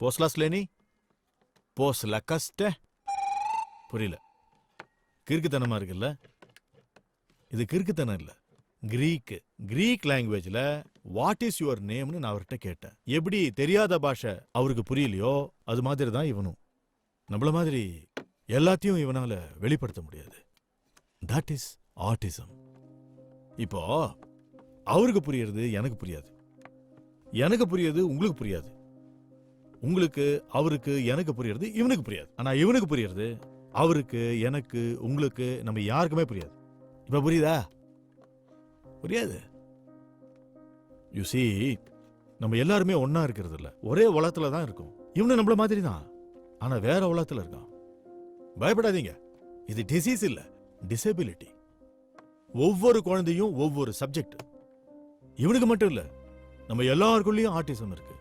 போஸ்லாஸ்லேனி போஸ்ல கஸ்ட புரியல கிறுக்குத்தனமா இருக்குல்ல? இது கிறுக்குத்தனம் இல்ல. கிரீக் கிரீக் லாங்குவேஜ்ல வாட் இஸ் யுவர் நேம்னு நான் அவர்கிட்ட கேட்டேன். எப்படி தெரியாத பாஷை அவருக்கு புரியலையோ அது மாதிரி தான் இவனும். நம்மள மாதிரி எல்லாத்தையும் இவனால வெளிப்படுத்த முடியாது. தட் இஸ் ஆட்டிசம் இப்போ அவருக்கு புரியறது எனக்கு புரியாது. எனக்கு புரியுது உங்களுக்கு புரியாது. உங்களுக்கு அவருக்கு எனக்கு புரியறது இவனுக்கு புரியாது. ஆனா இவனுக்கு புரியறது அவருக்கு எனக்கு உங்களுக்கு நம்ம யாருக்குமே புரியாது. இப்ப புரியுதா? புரியாது. யூ see நம்ம எல்லாருமே ஒன்னா இருக்கிறது இல்ல ஒரே உலகத்துல தான் இருக்கும். இவனு நம்மள மாதிரி தான் ஆனா வேற உலகத்துல இருக்கான். பயப்படாதீங்க. இது டிசீஸ் இல்ல. டிசபிலிட்டி ஒவ்வொரு குழந்தையும் ஒவ்வொரு சப்ஜெக்ட் இவனுக்கு மட்டும் இல்ல நம்ம எல்லாருக்குள்ளேயும் ஆர்டிசம் இருக்கு.